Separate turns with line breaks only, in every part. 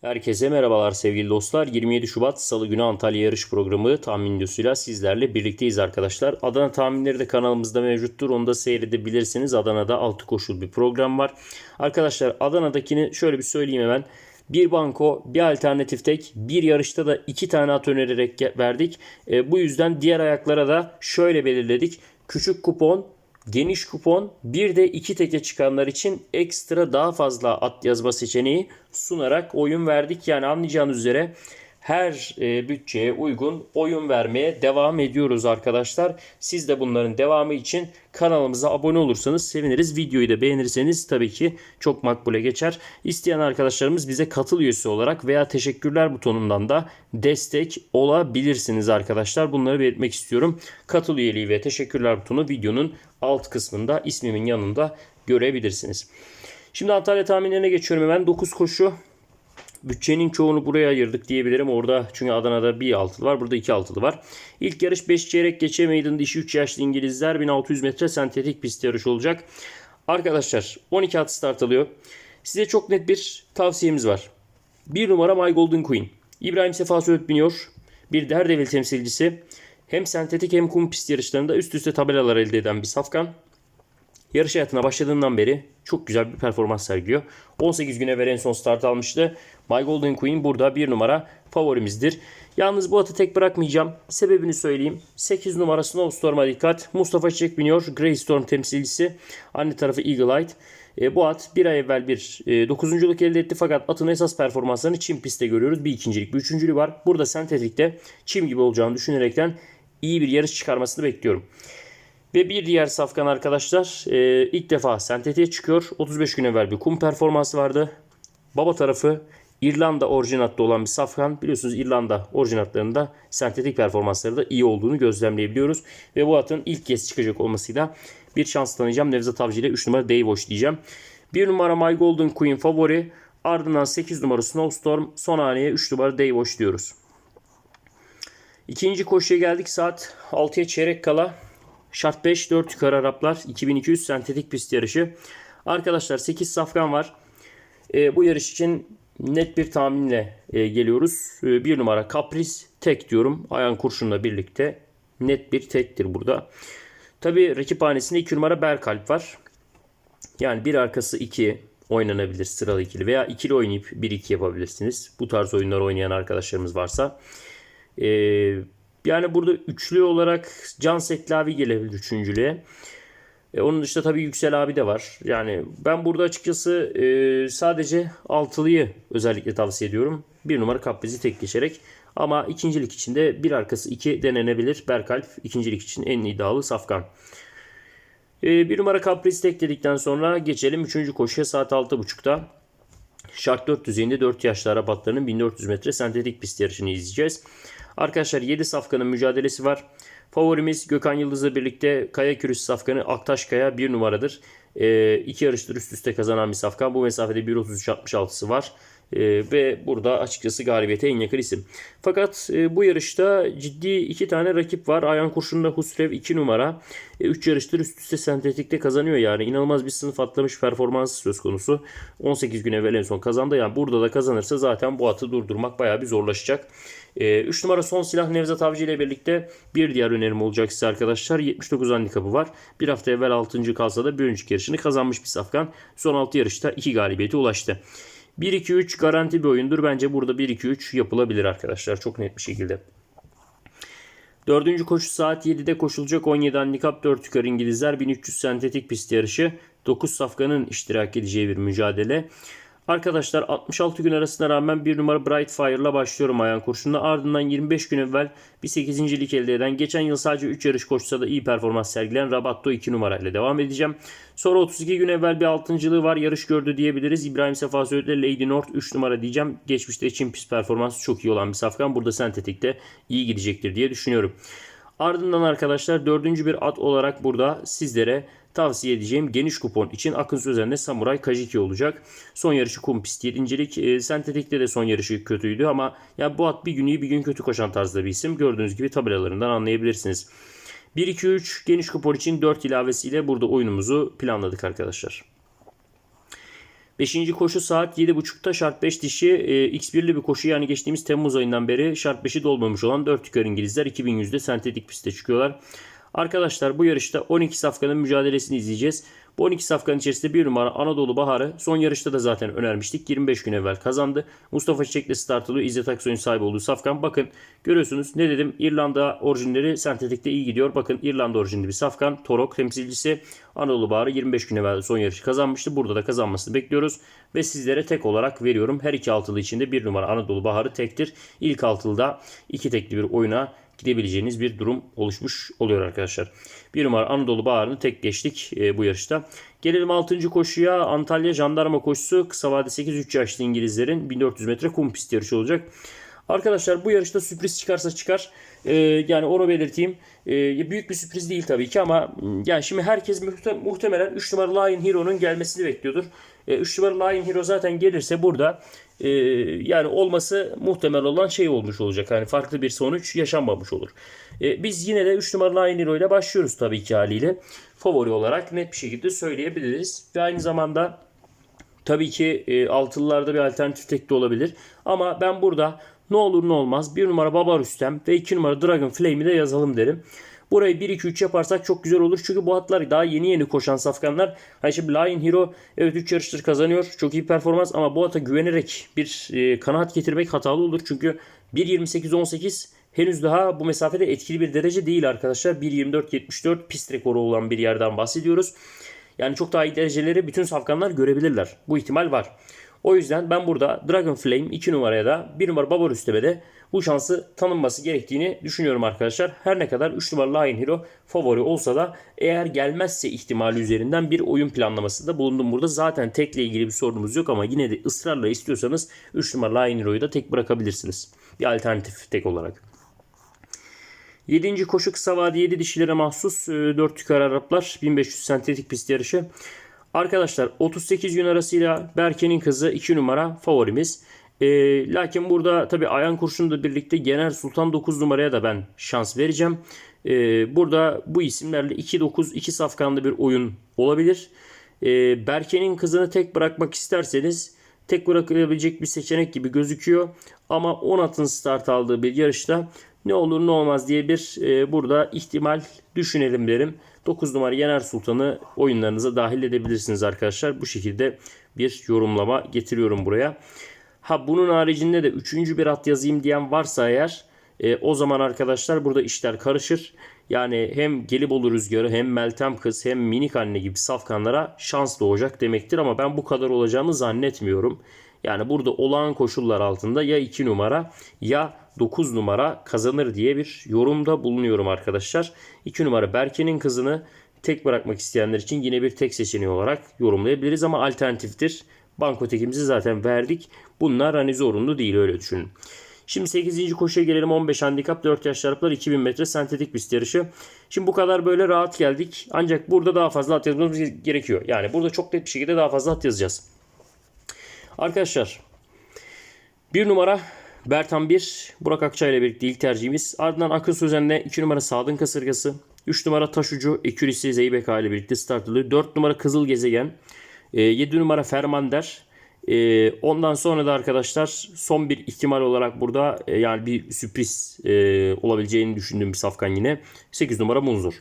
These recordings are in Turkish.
Herkese merhabalar sevgili dostlar. 27 Şubat Salı günü Antalya yarış programı tahmin videosuyla sizlerle birlikteyiz arkadaşlar. Adana tahminleri de kanalımızda mevcuttur. Onu da seyredebilirsiniz. Adana'da 6 koşul bir program var. Arkadaşlar Adana'dakini şöyle bir söyleyeyim hemen. Bir banko, bir alternatif tek, bir yarışta da iki tane at önererek verdik. E, bu yüzden diğer ayaklara da şöyle belirledik. Küçük kupon, geniş kupon bir de iki teke çıkanlar için ekstra daha fazla at yazma seçeneği sunarak oyun verdik. Yani anlayacağınız üzere her e, bütçeye uygun oyun vermeye devam ediyoruz arkadaşlar. Siz de bunların devamı için kanalımıza abone olursanız seviniriz. Videoyu da beğenirseniz tabii ki çok makbule geçer. İsteyen arkadaşlarımız bize katıl üyesi olarak veya teşekkürler butonundan da destek olabilirsiniz arkadaşlar. Bunları belirtmek istiyorum. Katıl üyeliği ve teşekkürler butonu videonun alt kısmında ismimin yanında görebilirsiniz. Şimdi Antalya tahminlerine geçiyorum hemen. 9 koşu Bütçenin çoğunu buraya ayırdık diyebilirim. Orada çünkü Adana'da bir altılı var. Burada iki altılı var. İlk yarış 5 çeyrek geçe meydan dişi 3 yaşlı İngilizler 1600 metre sentetik pist yarışı olacak. Arkadaşlar 12 at start alıyor. Size çok net bir tavsiyemiz var. Bir numara My Golden Queen. İbrahim Sefa Söğüt biniyor. Bir Daredevil temsilcisi. Hem sentetik hem kum pist yarışlarında üst üste tabelalar elde eden bir safkan. Yarış hayatına başladığından beri çok güzel bir performans sergiliyor. 18 gün evvel en son start almıştı. My Golden Queen burada bir numara favorimizdir. Yalnız bu atı tek bırakmayacağım. Sebebini söyleyeyim. 8 numara Snowstorm'a dikkat. Mustafa Çiçek biniyor. Greystorm temsilcisi. Anne tarafı Eagle Eye. E, bu at bir ay evvel bir e, dokuzunculuk elde etti fakat atın esas performanslarını çim pistte görüyoruz. Bir ikincilik, bir üçüncülüğü var. Burada sentetikte çim gibi olacağını düşünerekten iyi bir yarış çıkarmasını bekliyorum. Ve bir diğer safkan arkadaşlar e, ilk defa sentetiğe çıkıyor. 35 gün evvel bir kum performansı vardı. Baba tarafı İrlanda orijinatta olan bir safkan. Biliyorsunuz İrlanda orijinatlarında sentetik performansları da iyi olduğunu gözlemleyebiliyoruz. Ve bu atın ilk kez çıkacak olmasıyla bir şans tanıyacağım. Nevzat Avcı ile 3 numara Daywash diyeceğim. 1 numara My Golden Queen favori. Ardından 8 numara Snowstorm. Son haneye 3 numara Daywash diyoruz. İkinci koşuya geldik. Saat 6'ya çeyrek kala. Şart 5 4 yukarı Araplar 2200 sentetik pist yarışı. Arkadaşlar 8 safkan var. E, bu yarış için net bir tahminle e, geliyoruz. E, bir numara Kapris tek diyorum. Ayhan Kurşun'la birlikte net bir tektir burada. Tabi rakiphanesinde 2 numara Berkalp var. Yani bir arkası 2 oynanabilir sıralı ikili veya ikili oynayıp 1-2 yapabilirsiniz. Bu tarz oyunlar oynayan arkadaşlarımız varsa. Eee yani burada üçlü olarak Can Seklavi gelebilir üçüncülüğe. E, onun dışında tabii Yüksel abi de var. Yani ben burada açıkçası e, sadece altılıyı özellikle tavsiye ediyorum. Bir numara Kapriz'i tek geçerek. Ama ikincilik için de bir arkası iki denenebilir. Berkalp ikincilik için en iddialı safkan. E, bir numara Kapriz'i tek dedikten sonra geçelim üçüncü koşuya saat 6.30'da. Şart 4 düzeyinde 4 yaşlı Arap atlarının 1400 metre sentetik pist yarışını izleyeceğiz. Arkadaşlar 7 safkanın mücadelesi var. Favorimiz Gökhan Yıldız'la birlikte Kaya Kürüs safkanı Aktaş Kaya 1 numaradır. E, iki yarıştır üst üste kazanan bir safkan. Bu mesafede 1.33.66'sı var. E, ve burada açıkçası galibiyete en yakın isim. Fakat e, bu yarışta ciddi iki tane rakip var. Ayhan Kurşun'da Husrev 2 numara. 3 e, yarıştır üst üste sentetikte kazanıyor yani. inanılmaz bir sınıf atlamış performansı söz konusu. 18 gün evvel en son kazandı. Yani burada da kazanırsa zaten bu atı durdurmak bayağı bir zorlaşacak. 3 numara son silah Nevzat Avcı ile birlikte bir diğer önerim olacak size arkadaşlar. 79 handikapı var. Bir hafta evvel 6. kalsa da bir önceki yarışını kazanmış bir safkan. Son 6 yarışta 2 galibiyete ulaştı. 1-2-3 garanti bir oyundur. Bence burada 1-2-3 yapılabilir arkadaşlar. Çok net bir şekilde. Dördüncü koşu saat 7'de koşulacak 17 handikap 4 yukarı İngilizler 1300 sentetik pist yarışı. 9 safkanın iştirak edeceği bir mücadele. Arkadaşlar 66 gün arasına rağmen bir numara Bright Fire'la başlıyorum ayağın kurşunla. Ardından 25 gün evvel bir 8. lig elde eden geçen yıl sadece 3 yarış koşsa da iyi performans sergileyen Rabatto 2 numarayla devam edeceğim. Sonra 32 gün evvel bir 6.lığı var yarış gördü diyebiliriz. İbrahim Sefa Söğüt'le Lady North 3 numara diyeceğim. Geçmişte için pist performansı çok iyi olan bir safkan. Burada sentetikte iyi gidecektir diye düşünüyorum. Ardından arkadaşlar dördüncü bir at olarak burada sizlere tavsiye edeceğim geniş kupon için Akın Sözen'de Samuray Kajiki olacak. Son yarışı kum pist 7. E, sentetikte de son yarışı kötüydü ama ya bu at bir gün iyi bir gün kötü koşan tarzda bir isim. Gördüğünüz gibi tabelalarından anlayabilirsiniz. 1-2-3 geniş kupon için 4 ilavesiyle burada oyunumuzu planladık arkadaşlar. Beşinci koşu saat 7.30'da şart 5 dişi e, X1'li bir koşu yani geçtiğimiz Temmuz ayından beri şart 5'i dolmamış olan 4 yukarı İngilizler 2100'de sentetik pistte çıkıyorlar. Arkadaşlar bu yarışta 12 safkanın mücadelesini izleyeceğiz. Bu 12 safkanın içerisinde bir numara Anadolu Baharı son yarışta da zaten önermiştik. 25 gün evvel kazandı. Mustafa Çiçek'le start alıyor. İzzet Aksoy'un sahibi olduğu safkan. Bakın görüyorsunuz ne dedim İrlanda orijinleri sentetikte iyi gidiyor. Bakın İrlanda orijinli bir safkan. Torok temsilcisi Anadolu Baharı 25 gün evvel son yarışı kazanmıştı. Burada da kazanmasını bekliyoruz. Ve sizlere tek olarak veriyorum. Her iki altılı içinde bir numara Anadolu Baharı tektir. İlk altılıda iki tekli bir oyuna gidebileceğiniz bir durum oluşmuş oluyor arkadaşlar. Bir numara Anadolu Baharı'nı tek geçtik e, bu yarışta. Gelelim 6. koşuya Antalya Jandarma koşusu kısa vade 8-3 yaşlı İngilizlerin 1400 metre kum pist yarışı olacak. Arkadaşlar bu yarışta sürpriz çıkarsa çıkar. Ee, yani onu belirteyim. Ee, büyük bir sürpriz değil tabii ki ama yani şimdi herkes muhte- muhtemelen 3 numara Lion Hero'nun gelmesini bekliyordur. 3 numara Lion Hero zaten gelirse burada e, yani olması muhtemel olan şey olmuş olacak. Yani farklı bir sonuç yaşanmamış olur. E, biz yine de 3 numara Lion Hero ile başlıyoruz tabii ki haliyle. Favori olarak net bir şekilde söyleyebiliriz. Ve aynı zamanda Tabii ki e, altılılarda bir alternatif tek de olabilir. Ama ben burada ne olur ne olmaz bir numara Baba Rüstem ve iki numara Dragon Flame'i de yazalım derim. Burayı 1-2-3 yaparsak çok güzel olur. Çünkü bu atlar daha yeni yeni koşan safkanlar. Hani şimdi Lion Hero evet 3 yarıştır kazanıyor. Çok iyi performans ama bu ata güvenerek bir e, kanaat getirmek hatalı olur. Çünkü 1.28-18 henüz daha bu mesafede etkili bir derece değil arkadaşlar. 1.24-74 pist rekoru olan bir yerden bahsediyoruz. Yani çok daha iyi dereceleri bütün safkanlar görebilirler. Bu ihtimal var. O yüzden ben burada Dragon Flame 2 numaraya da 1 numara Baba Rüstem'e de bu şansı tanınması gerektiğini düşünüyorum arkadaşlar. Her ne kadar 3 numara Lion Hero favori olsa da eğer gelmezse ihtimali üzerinden bir oyun planlaması da bulundum burada. Zaten tekle ilgili bir sorunumuz yok ama yine de ısrarla istiyorsanız 3 numara Lion Hero'yu da tek bırakabilirsiniz. Bir alternatif tek olarak. 7. koşu kısa vade 7 dişilere mahsus 4 yukarı Araplar 1500 sentetik pist yarışı. Arkadaşlar 38 gün arasıyla Berke'nin kızı 2 numara favorimiz. E, lakin burada tabi Ayan Kurşun'la birlikte Genel Sultan 9 numaraya da ben şans vereceğim. E, burada bu isimlerle 2-9 2 safkanlı bir oyun olabilir. E, Berke'nin kızını tek bırakmak isterseniz tek bırakılabilecek bir seçenek gibi gözüküyor. Ama 10 atın start aldığı bir yarışta ne olur ne olmaz diye bir e, burada ihtimal düşünelim derim. 9 numara Yener Sultan'ı oyunlarınıza dahil edebilirsiniz arkadaşlar. Bu şekilde bir yorumlama getiriyorum buraya. Ha bunun haricinde de 3. bir at yazayım diyen varsa eğer e, o zaman arkadaşlar burada işler karışır. Yani hem Gelibolu Rüzgarı hem Meltem Kız hem Minik Anne gibi safkanlara şans doğacak demektir. Ama ben bu kadar olacağını zannetmiyorum. Yani burada olağan koşullar altında ya 2 numara ya 9 numara kazanır diye bir yorumda bulunuyorum arkadaşlar. 2 numara Berke'nin kızını tek bırakmak isteyenler için yine bir tek seçeneği olarak yorumlayabiliriz ama alternatiftir. Banko tekimizi zaten verdik. Bunlar hani zorunlu değil öyle düşünün. Şimdi 8. koşuya gelelim 15 handikap 4 yaş şaraplar 2000 metre sentetik pist yarışı. Şimdi bu kadar böyle rahat geldik. Ancak burada daha fazla at yazmamız gerekiyor. Yani burada çok net bir şekilde daha fazla at yazacağız. Arkadaşlar bir numara Bertan 1, Burak Akçay ile birlikte ilk tercihimiz. Ardından Akın Sözen'le 2 numara Sadın Kasırgası. 3 numara Taşucu, Ekürisi Zeybek ile birlikte start alıyor. 4 numara Kızıl Gezegen. 7 e, numara Fermander. E, ondan sonra da arkadaşlar son bir ihtimal olarak burada e, yani bir sürpriz olabileceğini düşündüğüm bir safkan yine. 8 numara Munzur.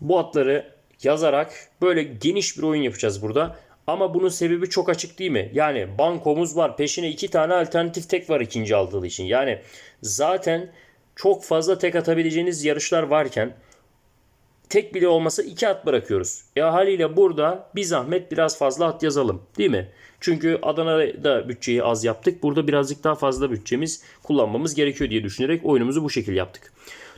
Bu atları yazarak böyle geniş bir oyun yapacağız burada. Ama bunun sebebi çok açık değil mi? Yani bankomuz var. Peşine iki tane alternatif tek var ikinci aldığı için. Yani zaten çok fazla tek atabileceğiniz yarışlar varken tek bile olmasa iki at bırakıyoruz. E haliyle burada bir zahmet biraz fazla at yazalım değil mi? Çünkü Adana'da bütçeyi az yaptık. Burada birazcık daha fazla bütçemiz kullanmamız gerekiyor diye düşünerek oyunumuzu bu şekilde yaptık.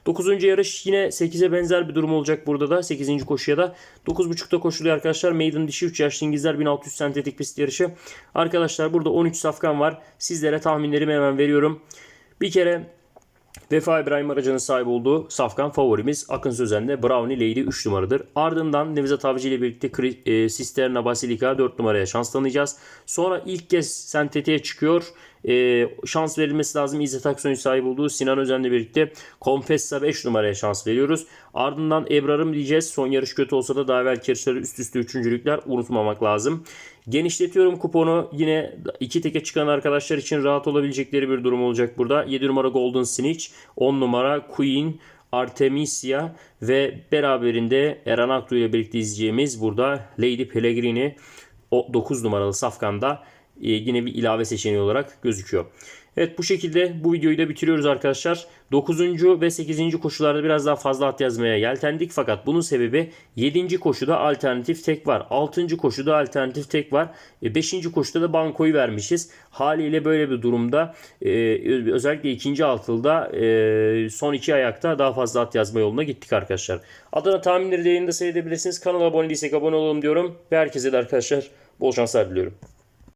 9. yarış yine 8'e benzer bir durum olacak burada da. 8. koşuya da 9.5'ta koşuluyor arkadaşlar. Maiden dişi 3 yaşlı İngilizler 1600 sentetik pist yarışı. Arkadaşlar burada 13 safkan var. Sizlere tahminlerimi hemen veriyorum. Bir kere Vefa İbrahim Aracı'nın sahip olduğu safkan favorimiz Akın Sözen'de Brownie Lady 3 numaradır. Ardından Nevzat Avcı ile birlikte e, Sisterna Basilica 4 numaraya şans tanıyacağız. Sonra ilk kez sentetiğe çıkıyor. E, şans verilmesi lazım. İzzet Aksoy'un sahip olduğu Sinan Özen'le birlikte Confessa 5 numaraya şans veriyoruz. Ardından Ebrar'ım diyeceğiz. Son yarış kötü olsa da daha evvelki yarışları üst üste üçüncülükler unutmamak lazım. Genişletiyorum kuponu. Yine iki teke çıkan arkadaşlar için rahat olabilecekleri bir durum olacak burada. 7 numara Golden Snitch, 10 numara Queen, Artemisia ve beraberinde Eren Aktu ile birlikte izleyeceğimiz burada Lady Pellegrini o 9 numaralı safkanda yine bir ilave seçeneği olarak gözüküyor. Evet bu şekilde bu videoyu da bitiriyoruz arkadaşlar. 9. ve 8. koşularda biraz daha fazla at yazmaya yeltendik fakat bunun sebebi 7. koşuda alternatif tek var. 6. koşuda alternatif tek var. 5. koşuda da bankoyu vermişiz. Haliyle böyle bir durumda e, özellikle ikinci altılda e, son iki ayakta daha fazla at yazma yoluna gittik arkadaşlar. Adana tahminleri de yayında seyredebilirsiniz. Kanala abone değilsek abone olalım diyorum. Ve herkese de arkadaşlar bol şanslar diliyorum.